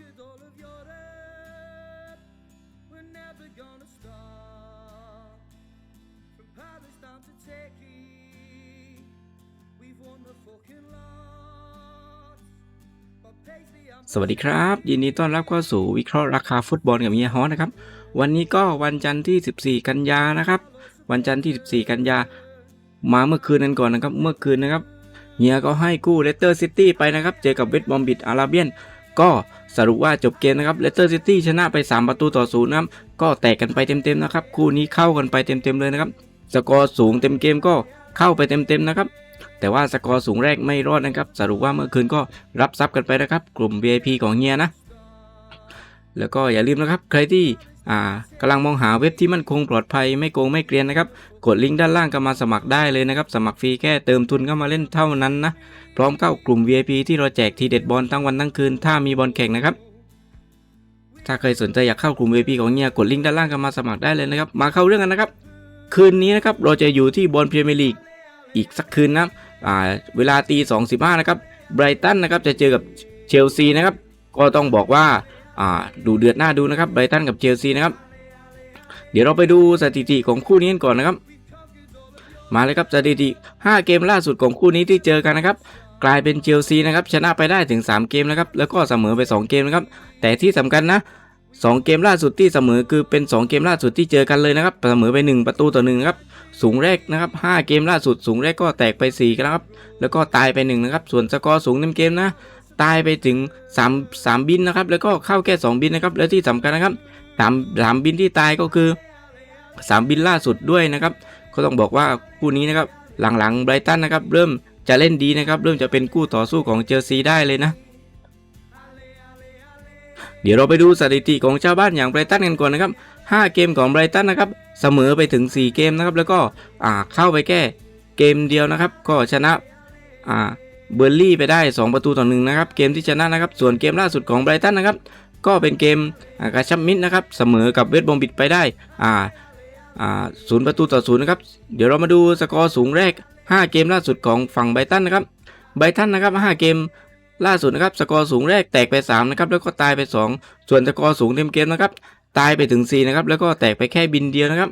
at all of Europe. We're never gonna stop. From Palestine to Turkey, we've won the fucking lot. But Paisley, I'm สวัสดีครับ ยินดีต้อนรับเข้าสู่วิเคราะห์ราคาฟุตบอลกับเฮียฮอสนะครับ วันนี้ก็วันจันทร์ที่ 14 กันยานะครับ วันจันทร์ที่ 14 กันยา มาเมื่อคืนนั้นก่อนนะครับ เมื่อคืนนะครับเฮียก็ให้กู้เลสเตอร์ซิตี้ไปนะครับ เจอกับเวสต์บอมบิดอาราเบียน ก็สรุปว่าจบเกมนะครับเลสเตอร์ซิตี้ชนะไป 3 ประตูต่อศูนย์นะครับ ก็แตกกันไปเต็มๆนะครับ คู่นี้เข้ากันไปเต็มๆเลยนะครับ สกอร์สูงเต็มเกมก็เข้าไปเต็มๆนะครับ แต่ว่าสกอร์สูงแรกไม่รอดนะครับ สรุปว่าเมื่อคืนก็รับทรัพย์กันไปนะครับ กลุ่ม VIP ของเฮียนะ แล้วก็อย่าลืมนะครับ ใครที่ อ่ากำลังมองหาเว็บที่มั่นคงปลอดภัยไม่โกงไม่เกรียนนะครับ กดลิงก์ด้านล่างก็มาสมัครได้เลยนะครับ สมัครฟรีแค่เติมทุนเข้ามาเล่นเท่านั้นนะ พร้อมเข้ากลุ่ม VIP ที่เราแจกทีเด็ดบอลทั้งวันทั้งคืน ถ้ามีบอลแข่งนะครับ ถ้าใครสนใจอยากเข้ากลุ่ม VIP ของเฮียกดลิงก์ด้านล่างก็มาสมัครได้เลยนะครับ มาเข้าเรื่องกันนะครับ คืนนี้นะครับเราจะอยู่ที่บอลพรีเมียร์ลีกอีกสักคืนนะอ่าเวลาตีสองสิบห้านะครับไบรตันนะครับจะเจอกับเชลซีนะครับก็ต้องบอกว่า ดูเดือดหน้าดูนะครับไบรตันกับเชลซีนะครับ เดี๋ยวเราไปดูสถิติของคู่นี้กันก่อนนะครับ มาเลยครับสถิติ 5 เกมล่าสุดของคู่นี้ที่เจอกันนะครับ กลายเป็นเชลซีนะครับชนะไปได้ถึง 3 เกมนะครับแล้วก็เสมอไป 2 เกมนะครับ แต่ที่สำคัญนะ2 เกมล่าสุดที่เสมอคือเป็น 2 เกมล่าสุดที่เจอกันเลยนะครับเสมอไป 1 ประตูต่อ1นะครับสูงแรกนะครับ 5 เกมล่าสุดสูงแรกก็แตกไป4ครับแล้วก็ตายไป1นะครับส่วนสกอร์สูงเต็มเกมนะ ตายไปถึง3 3บินนะครับ แล้วก็เข้าแค่ 2 บินนะครับ แล้วที่สำคัญนะครับ3 3บินที่ตายก็คือ 3 บินล่าสุดด้วยนะครับ ก็ต้องบอกว่าคู่นี้นะครับหลังๆไบรตันนะครับ เริ่มจะเล่นดีนะครับ เริ่มจะเป็นคู่ต่อสู้ของเชลซีได้เลยนะ เดี๋ยวเราไปดูสถิติของชาวบ้านอย่างไบรตันกันก่อนนะครับ 5 เกมของไบรตันนะครับ เสมอไปถึง 4 เกมนะครับ แล้วก็อ่าเข้าไปแค่เกมเดียวนะครับ ก็ชนะอ่า เบอร์ลี่ไปได้ 2 ประตูต่อหนึ่งนะครับ เกมที่ชนะนะครับ ส่วนเกมล่าสุดของไบรตันนะครับ ก็เป็นเกมอากระชับมิตรนะครับ เสมอกับเวสต์บอมบิดไปได้ อ่า อ่าศูนย์ประตูต่อศูนย์นะครับ เดี๋ยวเรามาดูสกอร์สูงแรก 5 เกมล่าสุดของฝั่งไบรตันนะครับ ไบรตันนะครับ 5 เกมล่าสุดนะครับ สกอร์สูงแรกแตกไป3นะครับ แล้วก็ตายไป 2 ส่วนสกอร์สูงเต็มเกมนะครับ ตายไปถึง4นะครับ แล้วก็แตกไปแค่บินเดียวนะครับ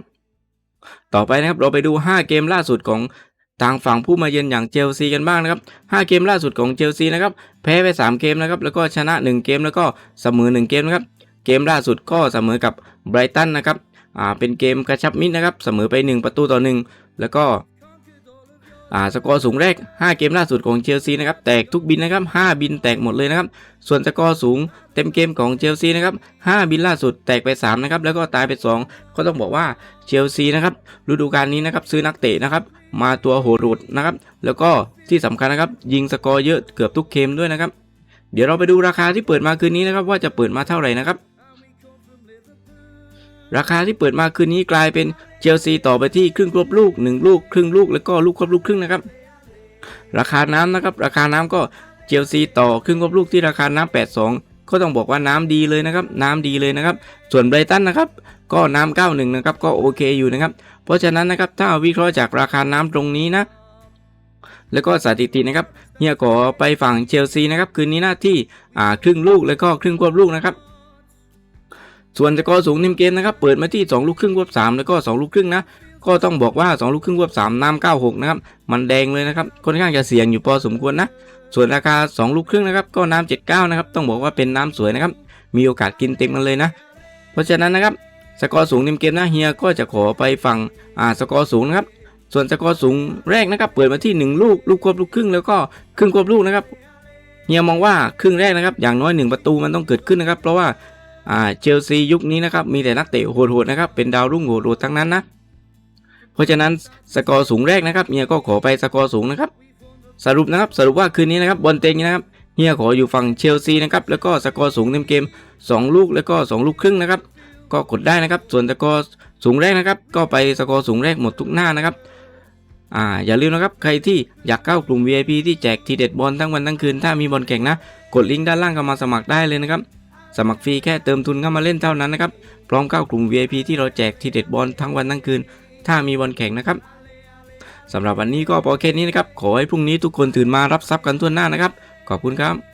ต่อไปนะครับ เราไปดู 5 เกมล่าสุดของ ทางฝั่งผู้มาเยือนอย่างเชลซีกันบ้างนะครับ 5 เกมล่าสุดของเชลซีนะครับ แพ้ไป 3 เกมนะครับ แล้วก็ชนะ 1 เกม แล้วก็เสมอ 1 เกมนะครับ เกมล่าสุดก็เสมอกับไบรตันนะครับ อ่า เป็นเกมกระชับมิตรนะครับ เสมอไป 1 ประตูต่อ 1 แล้วก็ อ่าสกอร์สูงแรก 5 เกมล่าสุดของเชลซีนะครับแตกทุกบินนะครับ 5 บินแตกหมดเลยนะครับ ส่วนสกอร์สูงเต็มเกมของเชลซีนะครับ 5 บินล่าสุดแตกไป3นะครับแล้วก็ตายไป 2 ก็ต้องบอกว่าเชลซีนะครับฤดูกาลนี้นะครับซื้อนักเตะนะครับมาตัวโหดนะครับ แล้วก็ที่สำคัญนะครับยิงสกอร์เยอะเกือบทุกเกมด้วยนะครับ เดี๋ยวเราไปดูราคาที่เปิดมาคืนนี้นะครับว่าจะเปิดมาเท่าไหร่นะครับ ราคาที่เปิดมาคืนนี้กลายเป็นเชลซีต่อไปที่ครึ่งครบลูก 1 ลูก ครึ่งลูกแล้วก็ลูกครบลูกครึ่งนะครับ ราคาน้ำนะครับ ราคาน้ำก็เชลซีต่อครึ่งครบลูกที่ราคาน้ำ82 ก็ต้องบอกว่าน้ำดีเลยนะครับ น้ำดีเลยนะครับ ส่วนไบรตันนะครับ ก็น้ำ91 นะครับ ก็โอเคอยู่นะครับ เพราะฉะนั้นนะครับถ้าวิเคราะห์จากราคาน้ำตรงนี้นะแล้วก็สถิตินะครับเฮียขอไปฝั่งเชลซีนะครับคืนนี้หน้าที่อ่าครึ่งลูกแล้วก็ครึ่งควบลูกนะครับ ส่วนสกอร์สูงในเกมนะครับเปิดมาที่ 2 ลูกครึ่งควบ3แล้วก็ 2 ลูกครึ่งนะก็ต้องบอกว่า 2 ลูกครึ่งควบ3น้ำ96นะครับมันแดงเลยนะครับค่อนข้างจะเสี่ยงอยู่พอสมควรนะส่วนราคา 2 ลูกครึ่งนะครับก็น้ำ79นะครับต้องบอกว่าเป็นน้ำสวยนะครับมีโอกาสกินเต็มกันเลยนะ เพราะฉะนั้นนะครับสกอร์สูงในเกมนะเฮียก็จะขอไปฝั่งอ่าสกอร์สูงนะครับส่วนสกอร์สูงแรกนะครับเปิดมาที่ 1 ลูกลูกควบลูกครึ่งแล้วก็ครึ่งควบลูกนะครับเฮียมองว่าครึ่งแรกนะครับอย่างน้อย 1 ประตูมันต้องเกิดขึ้นนะครับเพราะว่า อ่าเชลซียุคนี้นะครับมีแต่นักเตะโหดๆนะครับเป็นดาวรุ่งโหดๆทั้งนั้นนะเพราะฉะนั้นสกอร์สูงแรกนะครับเฮียก็ขอไปสกอร์สูงนะครับ สรุปนะครับสรุปว่าคืนนี้นะครับบอลเต็งนะครับเฮียขออยู่ฝั่งเชลซีนะครับแล้วก็สกอร์สูงเต็มเกม 2 ลูกแล้วก็ 2 ลูกครึ่งนะครับ ก็กดได้นะครับส่วนสกอร์สูงแรกนะครับ ก็ไปสกอร์สูงแรกหมดทุกหน้านะครับอ่าอย่าลืมนะครับใครที่อยากเข้ากลุ่ม VIP ที่แจกทีเด็ดบอลทั้งวันทั้งคืนถ้ามีบอลแข่งนะ กดลิงก์ด้านล่างเข้ามาสมัครได้เลยนะครับ สมัครฟรีแค่เติมทุนเข้ามาเล่นเท่านั้นนะครับ พร้อมเข้ากลุ่ม VIP ที่เราแจกทีเด็ดบอลทั้งวันทั้งคืน ถ้ามีบอลแข่งนะครับสำหรับวันนี้ก็พอแค่นี้นะครับ ขอให้พรุ่งนี้ทุกคนตื่นมารับทรัพย์กันทั่วหน้านะครับ ขอบคุณครับ